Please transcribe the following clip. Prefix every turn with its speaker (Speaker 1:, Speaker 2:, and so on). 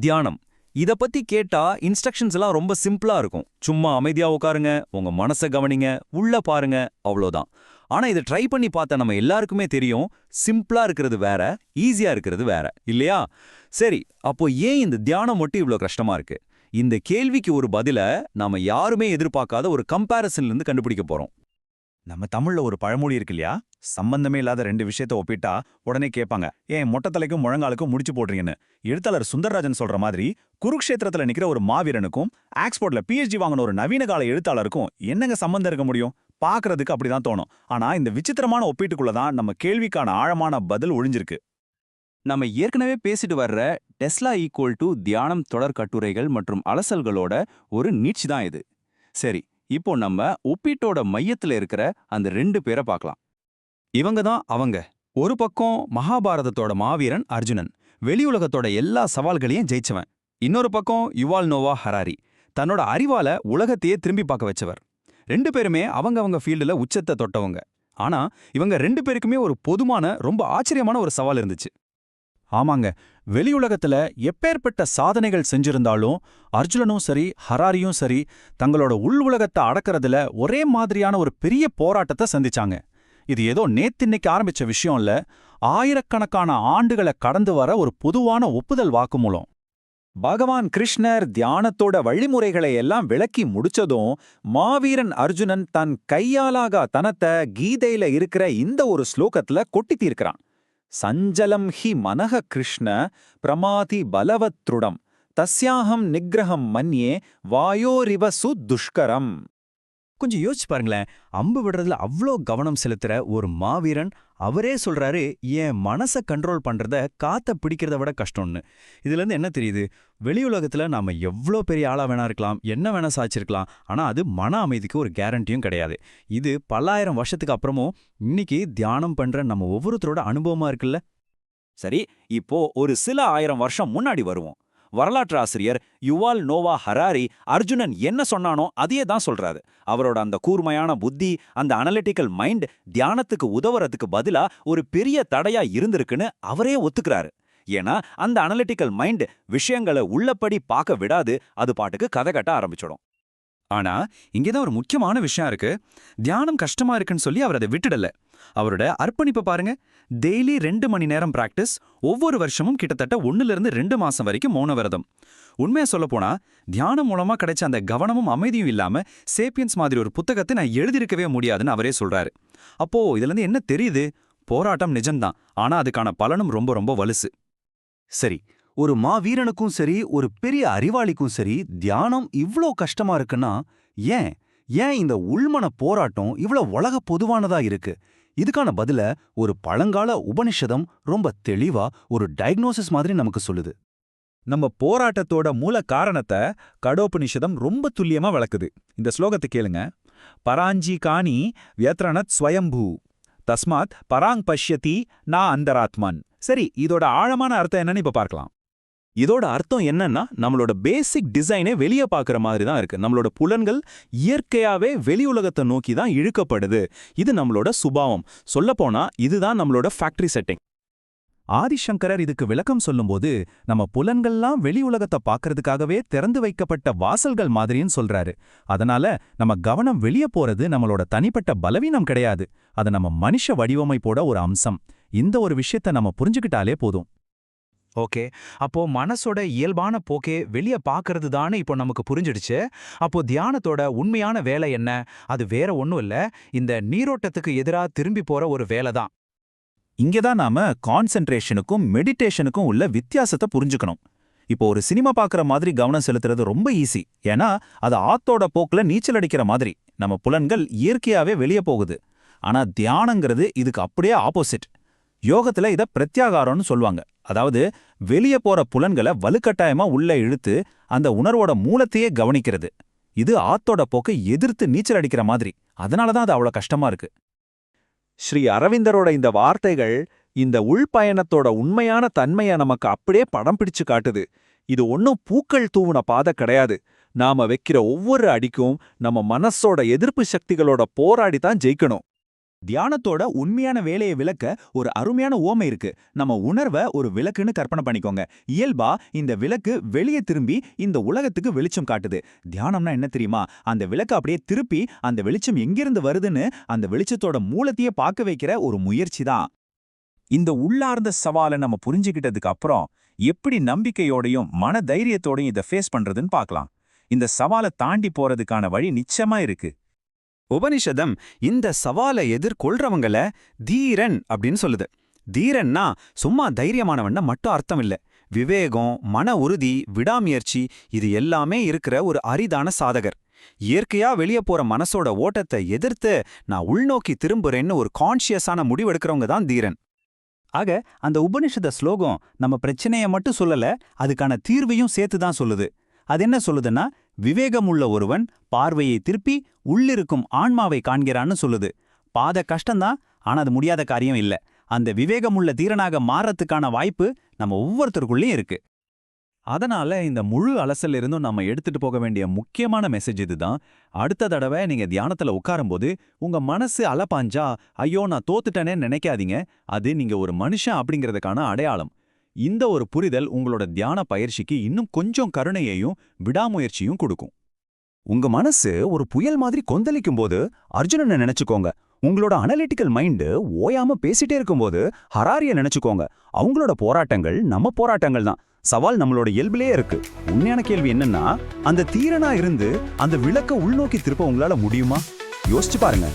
Speaker 1: தியானம். இத பத்தி கேட்டா இன்ஸ்ட்ரக்ஷன்ஸ் எல்லாம் ரொம்ப சிம்பிளா இருக்கும். சும்மா அமைதியா உட்காருங்க உங்க மனச கவனிங்க உள்ள பாருங்க அவ்வளோதான். ஆனா இதை ட்ரை பண்ணி பார்த்தா நம்ம எல்லாருக்குமே தெரியும் சிம்பிளா இருக்கிறது வேற ஈஸியா இருக்கிறது வேற. இல்லையா? சரி அப்போ ஏன் இந்த தியானம் மட்டும் இவ்ளோ கஷ்டமா இருக்கு? இந்த கேள்விக்கு ஒரு பதில நாம யாருமே எதிர்பார்க்காத ஒரு கம்பாரிசன்ல இருந்து கண்டுபிடிக்க போறோம்.
Speaker 2: நம்ம தமிழ்ல ஒரு பழமொழி இருக்கு இல்லையா? சம்பந்தமே இல்லாத ரெண்டு விஷயத்த ஒப்பிட்டா உடனே கேட்பாங்க. ஏன் மொட்டத்தலைக்கும் முழங்காலுக்கும் முடிச்சு போடுறீங்கன்னு. எழுத்தாளர் சுந்தரராஜன் சொல்ற மாதிரி குருக்ஷேத்திரத்துல நிக்கிற ஒரு மாவீரனுக்கும் ஆக்ஸ்போர்ட்ல பிஹெச்டி வாங்கின ஒரு நவீன கால எழுத்தாளருக்கும் என்னங்க சம்பந்தம் இருக்க முடியும்? பாக்குறதுக்கு அப்படிதான் தோணும். ஆனா இந்த விசித்திரமான ஒப்பீட்டுக்குள்ள தான் நம்ம கேள்விக்கான ஆழமான பதில் ஒழிஞ்சிருக்கு.
Speaker 1: நம்ம ஏற்கனவே பேசிட்டு வர்ற டெஸ்லா ஈக்குவல் டு தியானம் தொடர் கட்டுரைகள் மற்றும் அலசல்களோட ஒரு நீட்சி தான் இது. சரி இப்போ நம்ம ஒப்பீட்டோட மையத்துல இருக்கிற அந்த ரெண்டு பேரை பார்க்கலாம் இவங்க தான் அவங்க. ஒரு பக்கம் மகாபாரதத்தோட மாவீரன் அர்ஜுனன். வெளியுலகத்தோட எல்லா சவால்களையும் ஜெயிச்சவன். இன்னொரு பக்கம் யுவால் நோவா ஹராரி. தன்னோட அறிவால உலகத்தையே திரும்பி பார்க்க வச்சவர். ரெண்டு பேருமே அவங்க அவங்க ஃபீல்டுல உச்சத்தை தொட்டவங்க. ஆனா இவங்க ரெண்டு பேருக்குமே ஒரு பொதுமான ரொம்ப ஆச்சரியமான ஒரு சவால் இருந்துச்சு.
Speaker 2: ஆமாங்க. வெளியுலகத்துல எப்பேற்பட்ட சாதனைகள் செஞ்சிருந்தாலும் அர்ஜுனனும் சரி ஹராரியும் சரி தங்களோட உள் உலகத்தை அடக்கிறதுல ஒரே மாதிரியான ஒரு பெரிய போராட்டத்தை சந்திச்சாங்க. இது ஏதோ நேத்தின்னைக்கு ஆரம்பிச்ச விஷயம் இல்ல ஆயிரக்கணக்கான ஆண்டுகளை கடந்து வர ஒரு பொதுவான ஒப்புதல் வாக்குமூலம். பகவான் கிருஷ்ணர் தியானத்தோட வழிமுறைகளை எல்லாம் விளக்கி முடிச்சதும் மாவீரன் அர்ஜுனன் தன் கையாலாகா தனத்தை கீதையில இருக்கிற இந்த ஒரு ஸ்லோகத்துல கொட்டி தீர்க்கிறான். சஞ்சலம் ஹி மனக கிருஷ்ண பிரமாதி பலவத்ருடம். தஸ்யாஹம் நிக்ரஹம் மன்யே வாயோரிவ சுதுஷ்கரம்
Speaker 1: கொஞ்சம் யோசிச்சு பாருங்களேன். அம்பு விடுறதுல அவ்ளோ கவனம் செலுத்துற ஒரு மாவீரன் அவரே சொல்றாரு என் மனசை கண்ட்ரோல் பண்றத காத்த பிடிக்கிறத விட கஷ்டம்னு. இதுல இருந்து என்ன தெரியுது? வெளியுலகத்துல நாம எவ்ளோ பெரிய ஆளா வேணா இருக்கலாம் என்ன வேணா சாச்சிருக்கலாம் ஆனா அது மன அமைதிக்கு ஒரு கேரண்டியும் கிடையாது. இது பல்லாயிரம் வருஷத்துக்கு அப்புறமும் இன்னைக்கு தியானம் பண்ற நம்ம ஒவ்வொருத்தரோட அனுபவமா இருக்குல்ல?
Speaker 2: சரி இப்போ ஒரு சில ஆயிரம் வருஷம் முன்னாடி வருவோம். வரலாற்று ஆசிரியர் யுவால் நோவா ஹராரி அர்ஜுனன் என்ன சொன்னானோ அதையே தான் சொல்றாரு. அவரோட அந்த கூர்மையான புத்தி அந்த அனலிட்டிக்கல் மைண்ட் தியானத்துக்கு உதவுறதுக்கு பதிலா ஒரு பெரிய தடையா இருந்திருக்குன்னு அவரே ஒத்துக்கிறாரு. ஏன்னா அந்த அனலிட்டிக்கல் மைண்ட் விஷயங்களை உள்ளபடி பார்க்க விடாது அது பாட்டுக்கு கதை கட்ட ஆரம்பிச்சிடும்.
Speaker 1: ஆனா இங்கேதான் ஒரு முக்கியமான விஷயம் இருக்கு. தியானம் கஷ்டமா இருக்குன்னு சொல்லி அவர் அதை விட்டுடல. அவரோட அர்ப்பணிப்பை பாருங்க. டெய்லி ரெண்டு மணி நேரம் பிராக்டிஸ் ஒவ்வொரு வருஷமும் கிட்டத்தட்ட ஒன்னுல இருந்து ரெண்டு மாசம் வரைக்கும் மௌன விரதம். உண்மையா சொல்ல போனா தியானம் மூலமா கிடைச்ச அந்த கவனமும் அமைதியும் இல்லாம சேப்பியன்ஸ் மாதிரி ஒரு புத்தகத்தை நான் எழுதியிருக்கவே முடியாதுன்னு அவரே சொல்றாரு. அப்போ இதுல இருந்து என்ன தெரியுது? போராட்டம் நிஜம்தான். ஆனா அதுக்கான பலனும் ரொம்ப ரொம்ப வலுசு.
Speaker 3: சரி ஒரு மாவீரனுக்கும் சரி ஒரு பெரிய அறிவாளிக்கும் சரி தியானம் இவ்ளோ கஷ்டமா இருக்குன்னா ஏன்? ஏன் இந்த உள்மன போராட்டம் இவ்ளோ உலக பொதுவானதா இருக்கு? இதுக்கான பதில ஒரு பழங்கால உபனிஷதம் ரொம்ப தெளிவா ஒரு டயக்னோசிஸ் மாதிரி நமக்கு சொல்லுது.
Speaker 2: நம்ம போராட்டத்தோட மூல காரணத்தை கடோபனிஷதம் ரொம்ப துல்லியமா வளர்க்குது இந்த ஸ்லோகத்தை கேளுங்க. பராஞ்சி காணி வியத்ரணத் ஸ்வயம்பூ. தஸ்மாத் பராங் பஷ்யதி நா அந்தராத்மான். சரி இதோட ஆழமான அர்த்தம் என்னன்னு இப்ப பார்க்கலாம். இதோட அர்த்தம் என்னன்னா நம்மளோட பேசிக் டிசைனே வெளியே பார்க்குற மாதிரி தான் இருக்கு. நம்மளோட புலன்கள் இயற்கையாவே வெளி உலகத்தை நோக்கி தான் இழுக்கப்படுது. இது நம்மளோட சுபாவம். சொல்லப்போனா இதுதான் நம்மளோட ஃபேக்டரி செட்டிங் ஆதிசங்கரர் இதுக்கு விளக்கம் சொல்லும்போது நம்ம புலன்கள்லாம் வெளி உலகத்தை பார்க்கறதுக்காகவே திறந்து வைக்கப்பட்ட வாசல்கள் மாதிரின்னு சொல்றாரு. அதனால நம்ம கவனம் வெளியே போறது நம்மளோட தனிப்பட்ட பலவீனம் கிடையாது. அது நம்ம மனுஷ வடிவமைப்போட ஒரு அம்சம். இந்த ஒரு விஷயத்த நம்ம புரிஞ்சுக்கிட்டாலே போதும்.
Speaker 4: ஓகே. அப்போ மனசோட இயல்பான போக்கே வெளிய பார்க்கறது தானே இப்போ நமக்கு புரிஞ்சிடுச்சு. அப்போ தியானத்தோட உண்மையான வேலை என்ன? அது வேற ஒண்ணும் இல்ல. இந்த நீரோட்டத்துக்கு எதிரா திரும்பி போற ஒரு வேலை தான்.
Speaker 2: இங்க தான் நாம கான்சென்ட்ரேஷனுக்கும் மெடிடேஷனுக்கும் உள்ள வித்தியாசத்தை புரிஞ்சுக்கணும். இப்போ ஒரு சினிமா பார்க்குற மாதிரி கவனம் செலுத்துறது ரொம்ப ஈஸி ஏன்னா அது ஆத்தோட போக்குல நீச்சல் அடிக்கிற மாதிரி. நம்ம புலன்கள் இயற்கையாவே வெளியே போகுது. ஆனா தியானங்கிறது இதுக்கு அப்படியே ஆப்போசிட் யோகத்துல இத பிரத்யாகாரம்னு சொல்லுவாங்க. அதாவது வெளியே போற புலன்களை வலுக்கட்டாயமா உள்ள இழுத்து அந்த உணர்வோட மூலத்தையே கவனிக்கிறது. இது ஆத்தோட போக்கை எதிர்த்து நீச்சல் அடிக்கிற மாதிரி. அதனாலதான் அது அவ்வளவு கஷ்டமா இருக்கு. ஸ்ரீ அரவிந்தரோட இந்த வார்த்தைகள் இந்த உள்பயணத்தோட உண்மையான தன்மையை நமக்கு அப்படியே படம் பிடிச்சு காட்டுது. இது ஒன்னும் பூக்கள் தூவுன பாதை கிடையாது. நாம வைக்கிற ஒவ்வொரு அடிக்கும் நம்ம மனசோட எதிர்ப்பு சக்திகளோட போராடி தான் ஜெயிக்கணும். தியானத்தோட உண்மையான வேலையை விளக்க ஒரு அருமையான ஓமை இருக்கு. நம்ம உணர்வை ஒரு விளக்குன்னு கற்பனை பண்ணிக்கோங்க. இயல்பா இந்த விளக்கு வெளியே திரும்பி இந்த உலகத்துக்கு வெளிச்சம் காட்டுது. தியானம்னா என்ன தெரியுமா? அந்த விளக்கு அப்படியே திருப்பி அந்த வெளிச்சம் எங்கிருந்து வருதுன்னு அந்த வெளிச்சத்தோட மூலத்தையே பார்க்க வைக்கிற ஒரு முயற்சி தான்.
Speaker 5: இந்த உள்ளார்ந்த சவாலை நம்ம புரிஞ்சுக்கிட்டதுக்கு அப்புறம் எப்படி நம்பிக்கையோடையும் மன தைரியத்தோடையும் இதை ஃபேஸ் பண்றதுன்னு பார்க்கலாம். இந்த சவாலை தாண்டி போறதுக்கான வழி நிச்சயமா இருக்கு.
Speaker 3: உபனிஷதம் இந்த சவாலை எதிர்கொள்றவங்கள தீரன் அப்படின்னு சொல்லுது. தீரன்னா சும்மா தைரியமானவன்ன மட்டும் அர்த்தம் இல்லை விவேகம் மன உறுதி விடாமுயற்சி இது எல்லாமே இருக்கிற ஒரு அரிதான சாதகர். இயற்கையா வெளியே போற மனசோட ஓட்டத்தை எதிர்த்து நான் உள்நோக்கி திரும்புறேன்னு ஒரு கான்ஷியஸான முடிவெடுக்கிறவங்க தான் தீரன்.
Speaker 2: ஆக அந்த உபனிஷத ஸ்லோகம் நம்ம பிரச்சனைய மட்டும் சொல்லல அதுக்கான தீர்வையும் சேர்த்து தான் சொல்லுது. அது என்ன சொல்லுதுன்னா விவேகமுள்ள ஒருவன் பார்வையை திருப்பி உள்ளிருக்கும் ஆன்மாவை காண்கிறான்னு சொல்லுது. பாத கஷ்டம்தான் ஆனா அது முடியாத காரியம் இல்ல. அந்த விவேகமுள்ள தீரனாக மாறத்துக்கான வாய்ப்பு நம்ம ஒவ்வொருத்தருக்குள்ளேயும் இருக்கு.
Speaker 1: அதனால இந்த முழு அலசல் இருந்தும் நம்ம எடுத்துட்டு போக வேண்டிய முக்கியமான மெசேஜ் இதுதான். அடுத்த தடவை நீங்க தியானத்துல உட்காரும்போது உங்க மனசு அலப்பாஞ்சா ஐயோ நான் தோத்துட்டேனே நினைக்காதீங்க. அது நீங்க ஒரு மனுஷன் அப்படிங்கிறதுக்கான அடையாளம். இந்த ஒரு புரிதல் உங்களோட தியான பயிற்சிக்கு இன்னும் கொஞ்சம் கருணையையும் விடாமுயற்சியும் கொடுக்கும்.
Speaker 3: உங்க மனசு ஒரு புயல் மாதிரி கொந்தளிக்கும் போது அர்ஜுனனை நினைச்சுக்கோங்க. உங்களோட அனலிட்டிக்கல் மைண்டு ஓயாம பேசிட்டே இருக்கும்போது ஹராரிய நினைச்சுக்கோங்க. அவங்களோட போராட்டங்கள் நம்ம போராட்டங்கள் தான். சவால் நம்மளோட இயல்பிலே இருக்கு. உண்மையான கேள்வி என்னன்னா அந்த தீரனா இருந்து அந்த விளக்க உள்நோக்கி திருப்ப உங்களால முடியுமா? யோசிச்சு பாருங்க.